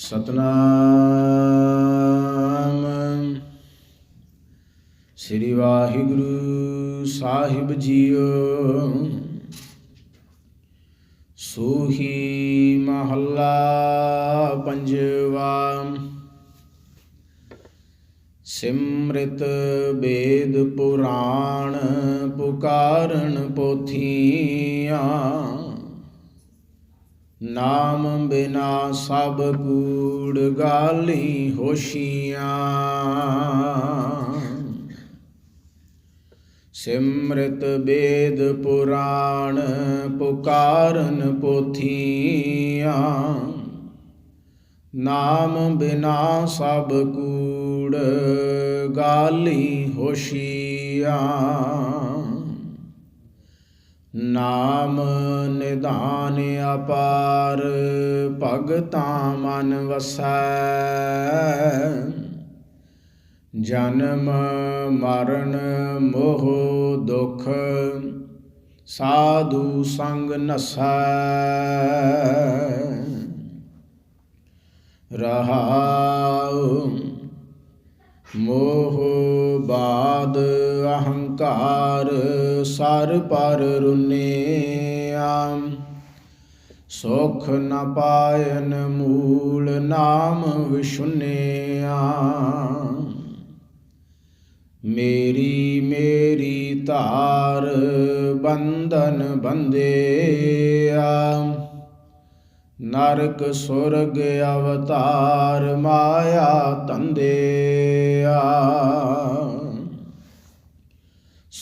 ਸਤਨਾਮ। ਸ੍ਰੀ ਵਾਹਿਗੁਰੂ ਸਾਹਿਬ ਜੀਓ। ਸੋਹੀ ਮਹੱਲਾ ਪੰਜਵਾ। ਸਿਮ੍ਰਿਤ ਵੇਦ ਪੁਰਾਣ ਪੁਕਾਰਨ ਪੋਥੀਆਂ। ਨਾਮ ਬਿਨਾ ਸਭ ਕੂੜ ਗਾਲੀ ਹੋਸ਼ੀਆਂ। ਸਿਮ੍ਰਿਤ ਵੇਦ ਪੁਰਾਣ ਪੁਕਾਰਨ ਪੋਥੀਆਂ। ਨਾਮ ਬਿਨਾ ਸਭ ਕੂੜ ਗਾਲੀ ਹੋਸ਼ੀਆਂ। ਨਾਮ ਨਿਧਾਨ ਅਪਾਰ ਭਗਤਾਂ ਮਨ ਵਸੈ। ਜਨਮ ਮਰਨ ਮੋਹ ਦੁਖ ਸਾਧੂ ਸੰਗ ਨਸੈ। ਰਹਾਉ ਮੋਹ ਬਾਦ ਅਹੰਕਾਰ ਸਰ ਪਰ ਰੁਨਿਆ। ਸੁਖ ਨ ਪਾਇਨ ਮੂਲ ਨਾਮ ਵਿਸ਼ੁਨਿਆ ਮੇਰੀ ਮੇਰੀ ਧਾਰ ਬੰਧਨ ਬੰਦਿਆ ਨਰਕ ਸੁਰਗ ਅਵਤਾਰ ਮਾਇਆ ਤੰਦਿਆ।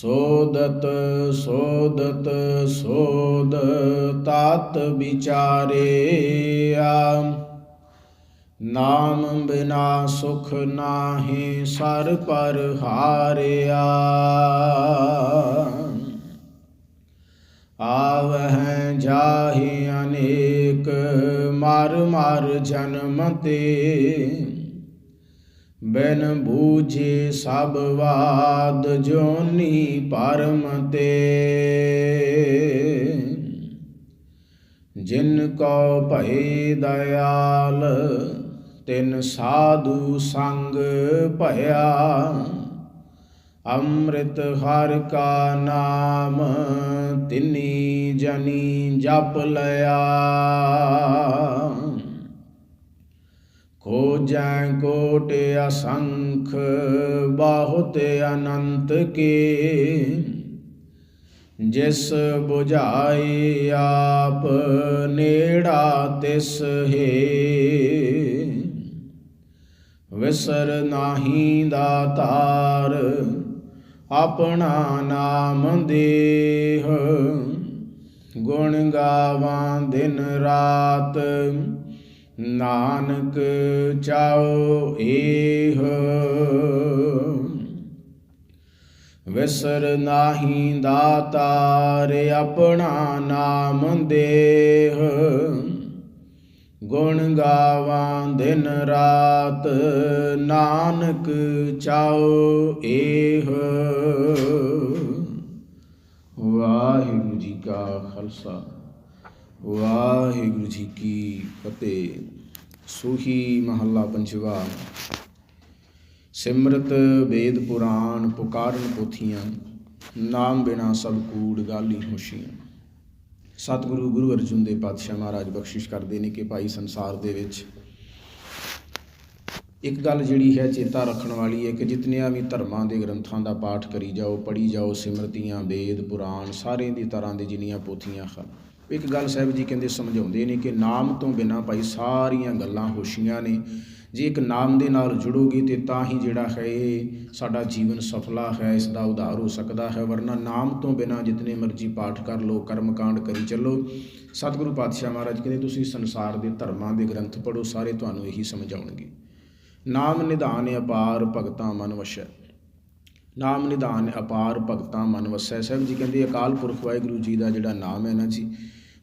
ਸੋਦਤ ਸੋਦਤ, ਸੋਦ ਤਤ ਵਿਚਾਰਿਆ। ਨਾਮ ਬਿਨਾ ਸੁਖ ਨਾਹੀ ਸਰ ਪਰ ਹਾਰਿਆ। ਆਵਹਿ ਜਾਹੀ ਅਨੇਕ, ਮਰ ਮਰ ਜਨਮ ਤੇ। ਬਿਨ ਬੂਝੇ ਸਭ ਬਾਦ ਜੋਨੀ ਪਰਮ ਤੇ। ਜਿਨ ਕੋ ਭਏ ਦਇਆਲ, ਤਿਨ ਸਾਧੂ ਸੰਗ ਭਇਆ। ਅੰਮ੍ਰਿਤ ਹਰ ਕਾ ਨਾਮ, ਤਿਨੀ ਜਨੀ ਜਪ ਲਿਆ। ਜੈ ਕੋਟ ਅਸੰਖ, ਬਹੁਤ ਅਨੰਤ ਕੇ। ਜਿਸ 부ਝਾਈ ਆਪ ਨੇੜਾ ਤਿਸ ਹੈ। ਵਿਸਰ ਨਾਹੀ ਦਾਤਾਰ ਆਪਣਾ ਨਾਮ ਦੇਹ। ਗੁਣ ਗਾਵਾਂ ਦਿਨ ਰਾਤ ਨਾਨਕ ਚਾਉ ਏਹ। ਵਿਸਰ ਨਾਹੀ ਦਾਤਾਰ ਆਪਣਾ ਨਾਮ ਦੇਹ। ਗੁਣ ਗਾਵਾਂ ਦਿਨ ਰਾਤ ਨਾਨਕ ਚਾਉ ਏਹ। ਵਾਹਿਗੁਰੂ ਜੀ ਕਾ ਖਾਲਸਾ। ਵਾਹਿਗੁਰੂ ਜੀ ਕੀ ਫਤਿਹ। ਸੂਹੀ ਮਹੱਲਾ ਪੰਜਵਾ। ਸਿਮਰਤ ਵੇਦ ਪੁਰਾਣ ਪੁਕਾਰਨ ਪੋਥੀਆਂ, ਨਾਮ ਬਿਨਾ ਸਭ ਕੂੜ ਗਾਲੀ ਹੋਸ਼ੀਆਂ। ਸਤਿਗੁਰੂ ਗੁਰੂ ਅਰਜੁਨ ਦੇ ਪਾਤਸ਼ਾਹ ਮਹਾਰਾਜ ਬਖਸ਼ਿਸ਼ ਕਰਦੇ ਨੇ ਕਿ ਭਾਈ ਸੰਸਾਰ ਦੇ ਵਿੱਚ ਇੱਕ ਗੱਲ ਜਿਹੜੀ ਹੈ ਚੇਤਾ ਰੱਖਣ ਵਾਲੀ ਹੈ ਕਿ ਜਿਤਨਿਆਂ ਵੀ ਧਰਮਾਂ ਦੇ ਗ੍ਰੰਥਾਂ ਦਾ ਪਾਠ ਕਰੀ ਜਾਓ, ਪੜ੍ਹੀ ਜਾਓ, ਸਿਮਰਤੀਆਂ, ਵੇਦ, ਪੁਰਾਣ ਸਾਰੇ ਦੀ ਤਰ੍ਹਾਂ ਦੇ ਜਿੰਨੀਆਂ ਪੋਥੀਆਂ ਹਨ। ਇੱਕ ਗੱਲ ਸਾਹਿਬ ਜੀ ਕਹਿੰਦੇ ਸਮਝਾਉਂਦੇ ਨੇ ਕਿ ਨਾਮ ਤੋਂ ਬਿਨਾ ਭਾਈ ਸਾਰੀਆਂ ਗੱਲਾਂ ਹੋਸ਼ੀਆਂ ਨੇ। ਜੇ ਇੱਕ ਨਾਮ ਦੇ ਨਾਲ ਜੁੜੋਗੇ ਤੇ ਤਾਂ ਹੀ ਜਿਹੜਾ ਹੈ ਇਹ ਸਾਡਾ ਜੀਵਨ ਸਫਲਾ ਹੈ ਇਸ ਦਾ ਉਧਾਰ ਹੋ ਸਕਦਾ ਹੈ। ਵਰਨਾ ਨਾਮ ਤੋਂ ਬਿਨਾ ਜਿਤਨੇ ਮਰਜ਼ੀ ਪਾਠ ਕਰ ਲੋ ਕਰਮਕਾਂਡ ਕਰੀ ਚੱਲੋ। ਸਤਿਗੁਰੂ ਪਾਤਸ਼ਾਹ ਮਹਾਰਾਜ ਕਹਿੰਦੇ, ਤੁਸੀਂ ਸੰਸਾਰ ਦੇ ਧਰਮਾਂ ਦੇ ਗ੍ਰੰਥ ਪੜੋ ਸਾਰੇ ਤੁਹਾਨੂੰ ਇਹੀ ਸਮਝਾਉਣਗੇ। ਨਾਮ ਨਿਧਾਨ ਅਪਾਰ ਭਗਤਾਂ ਮਨ ਵਸੈ। ਨਾਮ ਨਿਧਾਨ ਅਪਾਰ ਭਗਤਾਂ ਮਨ ਵਸੈ। ਸਾਹਿਬ ਜੀ ਕਹਿੰਦੇ, ਅਕਾਲ ਪੁਰਖ ਵਾਹਿਗੁਰੂ ਜੀ ਦਾ ਜਿਹੜਾ ਨਾਮ ਹੈ ਨਾ ਜੀ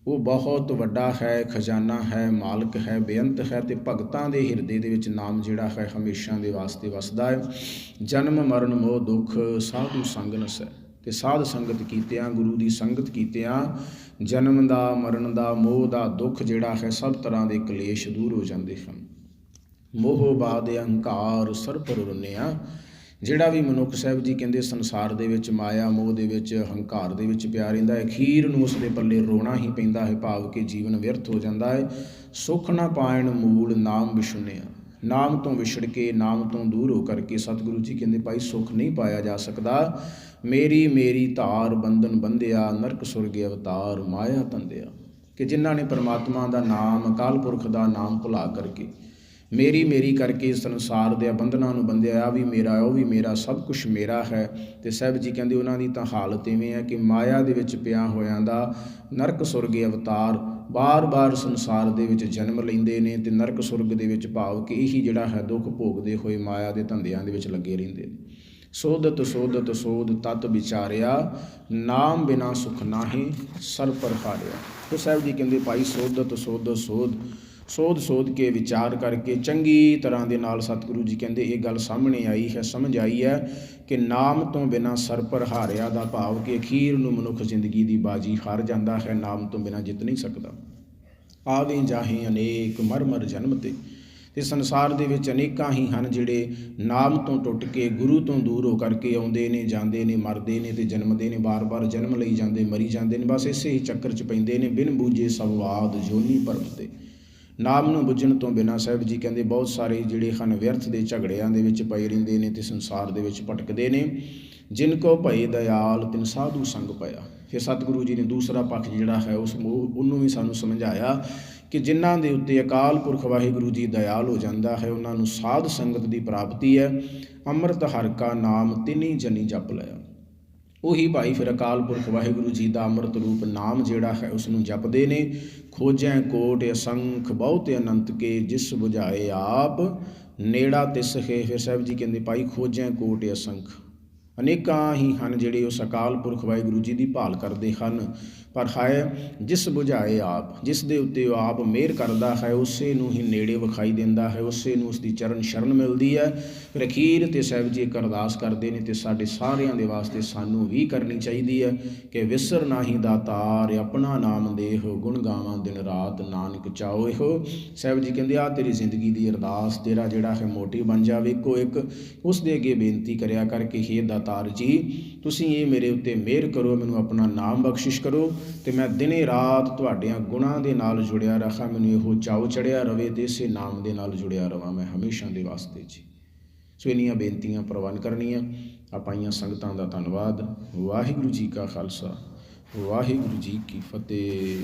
ਉਹ ਬਹੁਤ ਵੱਡਾ ਹੈ, ਖਜ਼ਾਨਾ ਹੈ, ਮਾਲਕ ਹੈ, ਬੇਅੰਤ ਹੈ ਤੇ ਭਗਤਾਂ ਦੇ ਹਿਰਦੇ ਦੇ ਵਿੱਚ ਨਾਮ ਜਿਹੜਾ ਹੈ ਹਮੇਸ਼ਾ ਦੇ ਵਾਸਤੇ ਵਸਦਾ ਹੈ। ਜਨਮ, ਮਰਨ, ਮੋਹ, ਦੁੱਖ ਸਾਧੂ ਸੰਗਨਸ ਹੈ ਤੇ ਸਾਧ ਸੰਗਤ ਕੀਤਿਆਂ, ਗੁਰੂ ਦੀ ਸੰਗਤ ਕੀਤਿਆਂ, ਜਨਮ ਦਾ, ਮਰਨ ਦਾ, ਮੋਹ ਦਾ, ਦੁੱਖ ਜਿਹੜਾ ਹੈ ਸਭ ਤਰ੍ਹਾਂ ਦੇ ਕਲੇਸ਼ ਦੂਰ ਹੋ ਜਾਂਦੇ ਹਨ। ਮੋਹ ਬਾਦ ਅਹੰਕਾਰ ਸਰਪਰ ਰੁੰਨਿਆ ਜਿਹੜਾ ਵੀ ਮਨੁੱਖ ਸਾਹਿਬ ਜੀ ਕਹਿੰਦੇ ਸੰਸਾਰ ਦੇ ਵਿੱਚ, ਮਾਇਆ, ਮੋਹ ਦੇ ਵਿੱਚ, ਹੰਕਾਰ ਦੇ ਵਿੱਚ ਪਿਆ ਰਹਿੰਦਾ ਹੈ, ਅਖੀਰ ਨੂੰ ਉਸ ਦੇ ਪੱਲੇ ਰੋਣਾ ਹੀ ਪੈਂਦਾ ਹੈ, ਭਾਵ ਕਿ ਜੀਵਨ ਵਿਅਰਥ ਹੋ ਜਾਂਦਾ ਹੈ। ਸੁਖ ਨਾ ਪਾਇਣ ਮੂਲ ਨਾਮ ਵਿਸ਼ੁੰਨਿਆ ਨਾਮ ਤੋਂ ਵਿਛੜ ਕੇ, ਨਾਮ ਤੋਂ ਦੂਰ ਹੋ ਕਰਕੇ ਸਤਿਗੁਰੂ ਜੀ ਕਹਿੰਦੇ, ਭਾਈ, ਸੁਖ ਨਹੀਂ ਪਾਇਆ ਜਾ ਸਕਦਾ। ਮੇਰੀ ਮੇਰੀ ਧਾਰ ਬੰਧਨ ਬੰਧਿਆ, ਨਰਕ ਸੁਰਗ ਅਵਤਾਰ ਮਾਇਆ ਤੰਦਿਆ। ਕਿ ਜਿਨ੍ਹਾਂ ਨੇ ਪਰਮਾਤਮਾ ਦਾ ਨਾਮ, ਅਕਾਲ ਪੁਰਖ ਦਾ ਨਾਮ ਭੁਲਾ ਕਰਕੇ ਮੇਰੀ ਮੇਰੀ ਕਰਕੇ ਸੰਸਾਰ ਦੇ ਬੰਧਨਾਂ ਨੂੰ ਬੰਦਿਆ ਆ, ਵੀ ਮੇਰਾ ਉਹ ਵੀ ਮੇਰਾ, ਸਭ ਕੁਝ ਮੇਰਾ ਹੈ। ਤੇ ਸਾਹਿਬ ਜੀ ਕਹਿੰਦੇ ਉਹਨਾਂ ਦੀ ਤਾਂ ਹਾਲਤ ਇਵੇਂ ਹੈ ਕਿ ਮਾਇਆ ਦੇ ਵਿੱਚ ਪਿਆ ਹੋਇਆਂ ਦਾ ਨਰਕ ਸੁਰਗੇ ਅਵਤਾਰ ਬਾਰ-ਬਾਰ ਸੰਸਾਰ ਦੇ ਵਿੱਚ ਜਨਮ ਲੈਂਦੇ ਨੇ ਤੇ ਨਰਕ ਸੁਰਗ ਦੇ ਵਿੱਚ ਭਾਵ ਕਿ ਇਹੀ ਜਿਹੜਾ ਹੈ ਦੁੱਖ ਭੋਗਦੇ ਹੋਏ ਮਾਇਆ ਦੇ ਧੰਦਿਆਂ ਦੇ ਵਿੱਚ ਲੱਗੇ ਰਹਿੰਦੇ ਨੇ। ਸੋਧਤ ਸੋਧਤ ਸੋਧ ਤਤ ਵਿਚਾਰਿਆ, ਨਾਮ ਬਿਨਾ ਸੁਖ ਨਾਹੀ ਸਰ ਪਰ ਹਾਰਿਆ ਤੇ ਸਾਹਿਬ ਜੀ ਕਹਿੰਦੇ ਭਾਈ ਸੋਧਤ ਸੋਧਤ ਸੋਧ ਸੋਧ ਸੋਧ ਕੇ, ਵਿਚਾਰ ਕਰਕੇ ਚੰਗੀ ਤਰ੍ਹਾਂ ਦੇ ਨਾਲ ਸਤਿਗੁਰੂ ਜੀ ਕਹਿੰਦੇ, ਇਹ ਗੱਲ ਸਾਹਮਣੇ ਆਈ ਹੈ, ਸਮਝ ਆਈ ਹੈ ਕਿ ਨਾਮ ਤੋਂ ਬਿਨਾ ਸਰ ਪਰ ਹਾਰਿਆ ਦਾ ਭਾਵ ਕਿ ਅਖੀਰ ਨੂੰ ਮਨੁੱਖ ਜ਼ਿੰਦਗੀ ਦੀ ਬਾਜੀ ਹਾਰ ਜਾਂਦਾ ਹੈ, ਨਾਮ ਤੋਂ ਬਿਨਾ ਜਿੱਤ ਨਹੀਂ ਸਕਦਾ। ਆਵੇ ਜਾਹੇ ਅਨੇਕ ਮਰਮਰ ਜਨਮ ਤੇ ਤੇ ਸੰਸਾਰ ਦੇ ਵਿੱਚ ਅਨੇਕਾਂ ਹੀ ਹਨ ਜਿਹੜੇ ਨਾਮ ਤੋਂ ਟੁੱਟ ਕੇ, ਗੁਰੂ ਤੋਂ ਦੂਰ ਹੋ ਕਰਕੇ ਆਉਂਦੇ ਨੇ, ਜਾਂਦੇ ਨੇ, ਮਰਦੇ ਨੇ ਤੇ ਜਨਮਦੇ ਨੇ ਬਾਰ-ਬਾਰ ਜਨਮ ਲਈ ਜਾਂਦੇ, ਮਰੀ ਜਾਂਦੇ ਨੇ, ਬਸ ਇਸੇ ਹੀ ਚੱਕਰ 'ਚ ਪੈਂਦੇ ਨੇ, ਬਿਨ ਬੂਝੇ ਸਵਾਦ ਜੋਨੀ ਭਰਮ ਤੇ। ਨਾਮ ਨੂੰ ਬੁੱਝਣ ਤੋਂ ਬਿਨਾਂ ਸਾਹਿਬ ਜੀ ਕਹਿੰਦੇ ਬਹੁਤ ਸਾਰੇ ਜਿਹੜੇ ਹਨ ਵਿਅਰਥ ਦੇ ਝਗੜਿਆਂ ਦੇ ਵਿੱਚ ਪਏ ਰਹਿੰਦੇ ਨੇ ਤੇ ਸੰਸਾਰ ਦੇ ਵਿੱਚ ਭਟਕਦੇ ਨੇ। ਜਿਨ ਕੋ ਭਏ ਦਇਆਲ, ਤਿਨ ਸਾਧੂ ਸੰਗ ਪਿਆ ਫਿਰ ਸਤਿਗੁਰੂ ਜੀ ਨੇ ਦੂਸਰਾ ਪੱਖ ਜਿਹੜਾ ਹੈ, ਉਸ ਉਹਨੂੰ ਵੀ ਸਾਨੂੰ ਸਮਝਾਇਆ ਕਿ ਜਿਨ੍ਹਾਂ ਦੇ ਉੱਤੇ ਅਕਾਲ ਪੁਰਖ ਵਾਹਿਗੁਰੂ ਜੀ ਦਇਆਲ ਹੋ ਜਾਂਦਾ ਹੈ, ਉਹਨਾਂ ਨੂੰ ਸਾਧ ਸੰਗਤ ਦੀ ਪ੍ਰਾਪਤੀ ਹੈ। ਅੰਮ੍ਰਿਤ ਹਰਿ ਕਾ ਨਾਮ ਤਿਨੀ ਜਨੀ ਜਪ ਲਿਆ ਉਹੀ ਭਾਈ ਫਿਰ ਅਕਾਲ ਪੁਰਖ ਵਾਹਿਗੁਰੂ ਜੀ ਦਾ ਅੰਮ੍ਰਿਤ ਰੂਪ ਨਾਮ ਜਿਹੜਾ ਹੈ ਉਸ ਨੂੰ ਜਪਦੇ ਨੇ, ਖੋਜੈ ਕੋਟ ਅਸੰਖ ਬਹੁਤ ਅਨੰਤ ਕੇ ਜਿਸ 부ਝਾਏ ਆਪ, ਨੇੜਾ ਤਿਸ ਹੈ। ਫਿਰ ਸਾਹਿਬ ਜੀ ਕਹਿੰਦੇ, ਭਾਈ ਖੋਜੈ ਕੋਟ ਅਸੰਖ। ਅਨੇਕਾਂ ਹੀ ਹਨ ਜਿਹੜੇ ਉਸ ਅਕਾਲ ਪੁਰਖ ਵਾਹਿਗੁਰੂ ਜੀ ਦੀ ਭਾਲ ਕਰਦੇ ਹਨ। ਪਰ ਹੈ ਜਿਸ ਬੁਝਾਏ ਆਪ, ਜਿਸ ਦੇ ਉੱਤੇ ਉਹ ਆਪ ਮਿਹਰ ਕਰਦਾ ਹੈ, ਉਸੇ ਨੂੰ ਹੀ ਨੇੜੇ ਵਿਖਾਈ ਦਿੰਦਾ ਹੈ, ਉਸੇ ਨੂੰ ਉਸ ਦੀ ਚਰਨ ਸ਼ਰਨ ਮਿਲਦੀ ਹੈ। ਫਿਰ ਅਖੀਰ ਤੇ ਸਾਹਿਬ ਜੀ ਇੱਕ ਅਰਦਾਸ ਕਰਦੇ ਨੇ ਤੇ ਸਾਡੇ ਸਾਰਿਆਂ ਦੇ ਵਾਸਤੇ ਸਾਨੂੰ ਵੀ ਕਰਨੀ ਚਾਹੀਦੀ ਹੈ ਕਿ ਵਿਸਰ ਨਾਹੀ ਦਾਤਾਰ, ਆਪਣਾ ਨਾਮ ਦੇਹੁ, ਗੁਣ ਗਾਵਾਂ ਦਿਨ ਰਾਤ ਨਾਨਕ ਚਾਓ ਇਹੋ ਸਾਹਿਬ ਜੀ ਕਹਿੰਦੇ ਆ ਤੇਰੀ ਜ਼ਿੰਦਗੀ ਦੀ ਅਰਦਾਸ ਤੇਰਾ ਜਿਹੜਾ ਹੈ ਮੋਟਿਵ ਬਣ ਜਾਵੇ। ਇੱਕੋ ਇੱਕ ਉਸ ਦੇ ਅੱਗੇ ਬੇਨਤੀ ਕਰਿਆ ਕਰਕੇ ਹੇ ਦਾਤਾਰ ਜੀ, ਤੁਸੀਂ ਇਹ ਮੇਰੇ ਉੱਤੇ ਮਿਹਰ ਕਰੋ, ਮੈਨੂੰ ਆਪਣਾ ਨਾਮ ਬਖਸ਼ਿਸ਼ ਕਰੋ ਤੇ ਮੈਂ ਦਿਨੇ ਰਾਤ ਤੁਹਾਡਿਆਂ ਗੁਣਾਂ ਦੇ ਨਾਲ ਜੁੜਿਆ ਰਖਾਂ ਮੈਨੂੰ ਇਹੋ ਚਾਉ ਚੜਿਆ ਰਵੇ ਤੇ ਇਸੇ ਨਾਮ ਦੇ ਨਾਲ ਜੁੜਿਆ ਰਵਾਂ ਮੈਂ ਹਮੇਸ਼ਾ ਦੇ ਵਾਸਤੇ ਜੀ। ਸੋ ਇੰਨੀਆਂ ਬੇਨਤੀਆਂ ਪ੍ਰਵਾਨ ਕਰਨੀਆਂ ਆਪਾਈਆਂ ਸੰਗਤਾਂ ਦਾ ਧੰਨਵਾਦ। ਵਾਹਿਗੁਰੂ ਜੀ ਕਾ ਖਾਲਸਾ, ਵਾਹਿਗੁਰੂ ਜੀ ਕੀ ਫਤਿਹ।